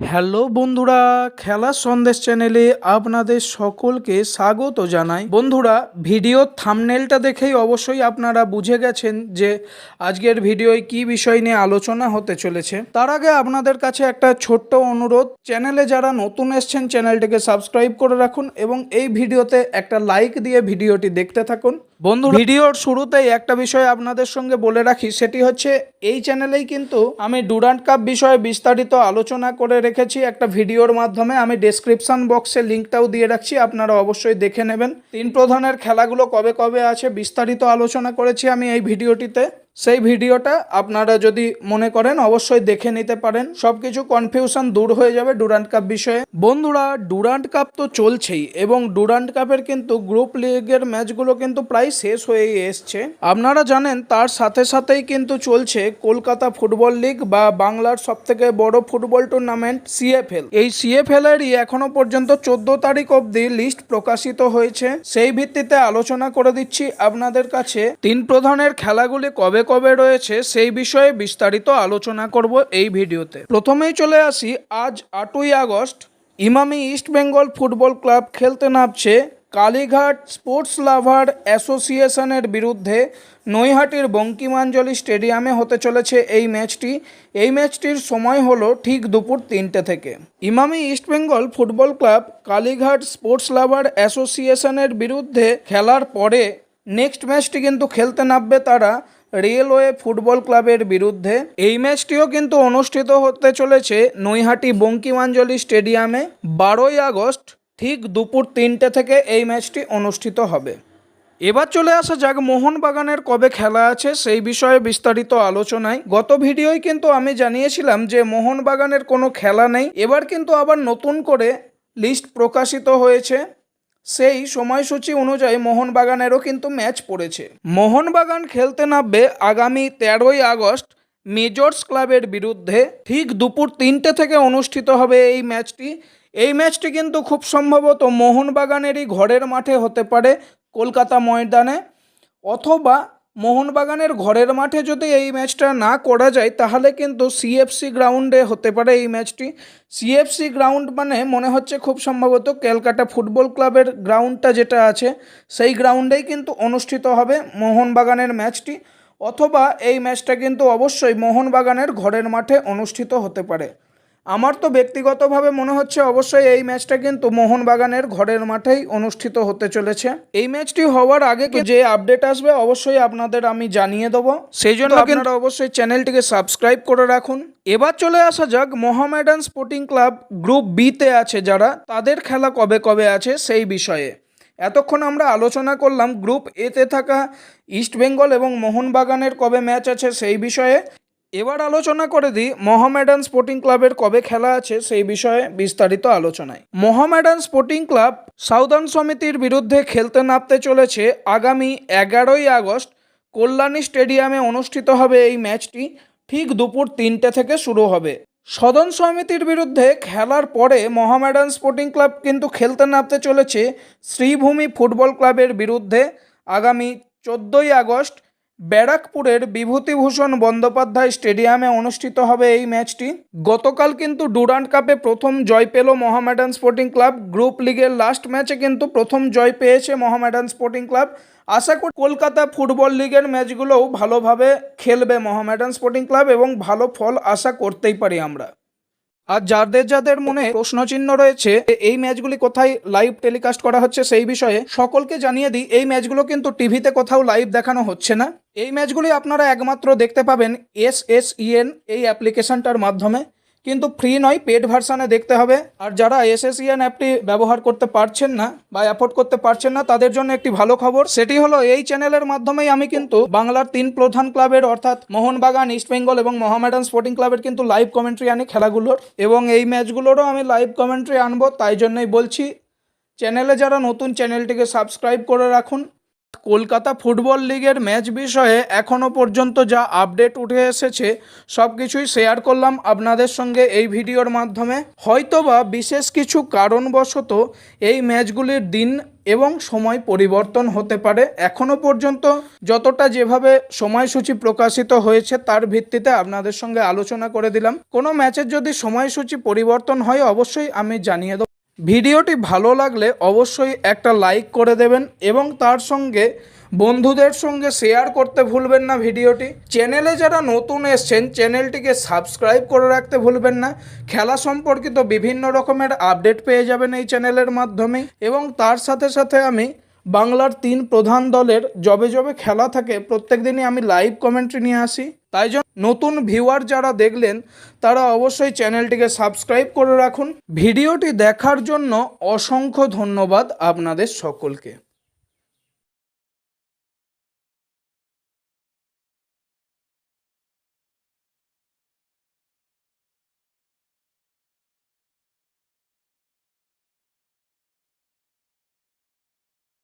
Hello বন্ধুরা, খেলা সন্দেশ চ্যানেলে আপনাদের সকলকে স্বাগত জানাই। বন্ধুরা ভিডিওর থামনেলটা দেখেই অবশ্যই আপনারা বুঝে গেছেন যে আজকের ভিডিওয় কি বিষয় নিয়ে আলোচনা হতে চলেছে। তার আগে আপনাদের কাছে একটা ছোট্ট অনুরোধ, চ্যানেলে যারা নতুন এসছেন, চ্যানেলটিকে সাবস্ক্রাইব করে রাখুন এবং এই ভিডিওতে একটা লাইক দিয়ে ভিডিওটি দেখতে থাকুন। বন্ধু ভিডিওর শুরুতেই একটা বিষয় আপনাদের সঙ্গে বলে রাখি, সেটি হচ্ছে এই চ্যানেলেই কিন্তু আমি ডুরান্ট কাপ বিষয়ে বিস্তারিত আলোচনা করে রেখেছি। একটা ভিডিওর মাধ্যমে আমি ডেসক্রিপশন বক্সে লিঙ্কটাও দিয়ে রাখছি, আপনারা অবশ্যই দেখে নেবেন। তিন প্রধানের খেলাগুলো কবে কবে আছে বিস্তারিত আলোচনা করেছি আমি এই ভিডিওটিতে। সেই ভিডিওটা আপনারা যদি মনে করেন, অবশ্যই দেখে নিতে পারেন। সবকিছু কনফিউশন দূর হয়ে যাবে ডুরান্ট কাপ বিষয়ে। বন্ধুরা ডুরান্ট কাপ তো চলছেই এবং ডুরান্ট কাপের কিন্তু গ্রুপ লিগের ম্যাচগুলো কিন্তু প্রায় শেষ হয়ে এসছে। আপনারা জানেন, তার সাথে সাথেই কিন্তু চলছে কলকাতা ফুটবল লিগ বা বাংলার সব থেকে বড় ফুটবল টুর্নামেন্ট সিএফএল এই সিএফএল এরই এখনও পর্যন্ত চোদ্দ তারিখ অবধি লিস্ট প্রকাশিত হয়েছে। সেই ভিত্তিতে আলোচনা করে দিচ্ছি আপনাদের কাছে। তিন প্রধানের খেলাগুলি কবে কবে রয়েছে সেই বিষয়ে বিস্তারিত আলোচনা করব এই ভিডিওতে। প্রথমেই চলে আসি, আজ আটই August, Emami East Bengal football club খেলতে নামছে কালীঘাট স্পোর্টস লাভার অ্যাসোসিয়েশনের বিরুদ্ধে। নৈহাটির বঙ্কিমাঞ্জলি স্টেডিয়ামে হতে চলেছে এই ম্যাচটি। এই ম্যাচটির সময় হলো ঠিক দুপুর তিনটে থেকে। Emami East Bengal football club Kalighat sports lover অ্যাসোসিয়েশনের বিরুদ্ধে খেলার পরে নেক্সট ম্যাচটি কিন্তু খেলতে নামবে তারা। রেলওয়ে ফুটবল ক্লাবের বিরুদ্ধে। এই ম্যাচটিও কিন্তু অনুষ্ঠিত হতে চলেছে নৈহাটি বঙ্কিমাঞ্জলি স্টেডিয়ামে। বারোই আগস্ট ঠিক দুপুর তিনটে থেকে এই ম্যাচটি অনুষ্ঠিত হবে। এবার চলে আসা যাক মোহনবাগানের কবে খেলা আছে, সেই বিষয়ে বিস্তারিত আলোচনায়। গত ভিডিওয় কিন্তু আমি জানিয়েছিলাম যে মোহনবাগানের কোনো খেলা নেই। এবার কিন্তু আবার নতুন করে লিস্ট প্রকাশিত হয়েছে। সেই সময়সূচি অনুযায়ী মোহনবাগানেরও কিন্তু ম্যাচ পড়েছে। মোহনবাগান খেলতে নামবে আগামী তেরোই আগস্ট মেজর্স ক্লাবের বিরুদ্ধে। ঠিক দুপুর তিনটে থেকে অনুষ্ঠিত হবে এই ম্যাচটি। এই ম্যাচটি কিন্তু খুব সম্ভবত মোহনবাগানেরই ঘরের মাঠে হতে পারে কলকাতা ময়দানে। অথবা মোহনবাগানের ঘরের মাঠে যদি এই ম্যাচটা না করা যায়, তাহলে কিন্তু সিএফসি গ্রাউন্ডে হতে পারে এই ম্যাচটি। সিএফসি গ্রাউন্ড মানে মনে হচ্ছে খুব সম্ভবত ক্যালকাটা ফুটবল ক্লাবের গ্রাউন্ডটা যেটা আছে, সেই গ্রাউন্ডেই কিন্তু অনুষ্ঠিত হবে মোহনবাগানের ম্যাচটি। অথবা এই ম্যাচটা কিন্তু অবশ্যই মোহনবাগানের ঘরের মাঠে অনুষ্ঠিত হতে পারে। আমার তো ব্যক্তিগতভাবে মনে হচ্ছে অবশ্যই এই ম্যাচটা কিন্তু মোহনবাগানের ঘরের মাঠেই অনুষ্ঠিত হতে চলেছে। এই ম্যাচটি হওয়ার আগে কি যে আপডেট আসবে অবশ্যই আপনাদের আমি জানিয়ে দেবো। সেই জন্য আপনারা অবশ্যই চ্যানেলটিকে সাবস্ক্রাইব করে রাখুন। এবার চলে আসা যাক মোহামেডান স্পোর্টিং ক্লাব গ্রুপ বিতে আছে যারা তাদের খেলা কবে কবে আছে সেই বিষয়ে। এতক্ষণ আমরা আলোচনা করলাম গ্রুপ এতে থাকা ইস্ট বেঙ্গল এবং মোহনবাগানের কবে ম্যাচ আছে সেই বিষয়ে। এবার আলোচনা করে দিই মোহামেডান স্পোর্টিং ক্লাবের কবে খেলা আছে সেই বিষয়ে বিস্তারিত আলোচনায়। মোহামেডান স্পোর্টিং ক্লাব সাউদার্ন সমিতির বিরুদ্ধে খেলতে নামতে চলেছে আগামী এগারোই আগস্ট কল্যাণী স্টেডিয়ামে অনুষ্ঠিত হবে এই ম্যাচটি। ঠিক দুপুর তিনটে থেকে শুরু হবে। সদন সমিতির বিরুদ্ধে খেলার পরে মোহামেডান স্পোর্টিং ক্লাব কিন্তু খেলতে নামতে চলেছে শ্রীভূমি ফুটবল ক্লাবের বিরুদ্ধে। আগামী চোদ্দোই আগস্ট ব্যারাকপুরের বিভূতিভূষণ বন্দ্যোপাধ্যায় স্টেডিয়ামে অনুষ্ঠিত হবে এই ম্যাচটি। গতকাল কিন্তু ডুরান্ট কাপে প্রথম জয় পেল মোহামেডান স্পোর্টিং ক্লাব। গ্রুপ লিগের লাস্ট ম্যাচে কিন্তু প্রথম জয় পেয়েছে মোহামেডান স্পোর্টিং ক্লাব। আশা করি কলকাতা ফুটবল লিগের ম্যাচগুলোও ভালোভাবে খেলবে মোহামেডান স্পোর্টিং ক্লাব এবং ভালো ফল আশা করতেই পারি আমরা। আর যাদের যাদের মনে প্রশ্ন চিহ্ন রয়েছে এই ম্যাচগুলি কোথায় লাইভ টেলিকাস্ট করা হচ্ছে সেই বিষয়ে সকলকে জানিয়ে দিই, এই ম্যাচগুলো কিন্তু টিভিতে কোথাও লাইভ দেখানো হচ্ছে না। এই ম্যাচগুলি আপনারা একমাত্র দেখতে পাবেন এস এস ইএন এই অ্যাপ্লিকেশনটার মাধ্যমে। কিন্তু ফ্রি নয় পেড ভার্সানে দেখতে হবে। আর যারা এসএসইএন অ্যাপটি ব্যবহার করতে পারছেন না বা অ্যাফোর্ড করতে পারছেন না, তাদের জন্য একটি ভালো খবর। সেটি হলো, এই চ্যানেলের মাধ্যমেই আমি কিন্তু বাংলার তিন প্রধান ক্লাবের অর্থাৎ মোহনবাগান ইস্টবেঙ্গল এবং মোহামেডান স্পোর্টিং ক্লাবের কিন্তু লাইভ কমেন্ট্রি আনি খেলাগুলোর। এবং এই ম্যাচগুলোরও আমি লাইভ কমেন্ট্রি আনব, তাই জন্যই বলছি। চ্যানেলে যারা নতুন চ্যানেলটিকে সাবস্ক্রাইব করে রাখুন। কলকাতা ফুটবল লিগের ম্যাচ বিষয়ে এখনও পর্যন্ত যা আপডেট উঠে এসেছে সব কিছুই শেয়ার করলাম আপনাদের সঙ্গে এই ভিডিওর মাধ্যমে। হয়তোবা বিশেষ কিছু কারণবশত এই ম্যাচগুলির দিন এবং সময় পরিবর্তন হতে পারে। এখনও পর্যন্ত যতটা যেভাবে সময়সূচি প্রকাশিত হয়েছে, তার ভিত্তিতে আপনাদের সঙ্গে আলোচনা করে দিলাম। কোনো ম্যাচের যদি সময়সূচি পরিবর্তন হয়, অবশ্যই আমি জানিয়ে দেবো। ভিডিওটি ভালো লাগলে অবশ্যই একটা লাইক করে দেবেন এবং তার সঙ্গে বন্ধুদের সঙ্গে শেয়ার করতে ভুলবেন না ভিডিওটি। চ্যানেলে যারা নতুন এসছেন, চ্যানেলটিকে সাবস্ক্রাইব করে রাখতে ভুলবেন না। খেলা সম্পর্কিত বিভিন্ন রকমের আপডেট পেয়ে যাবেন এই চ্যানেলের মাধ্যমে এবং তার সাথে সাথে আমি বাংলার তিন প্রধান দলের জবে জবে খেলা থাকে প্রত্যেক দিনই আমি লাইভ কমেন্ট্রি নিয়ে আসি। তাই জন্য নতুন ভিউয়ার যারা দেখলেন, তারা অবশ্যই চ্যানেলটিকে সাবস্ক্রাইব করে রাখুন। ভিডিওটি দেখার জন্য অসংখ্য ধন্যবাদ আপনাদের সকলকে।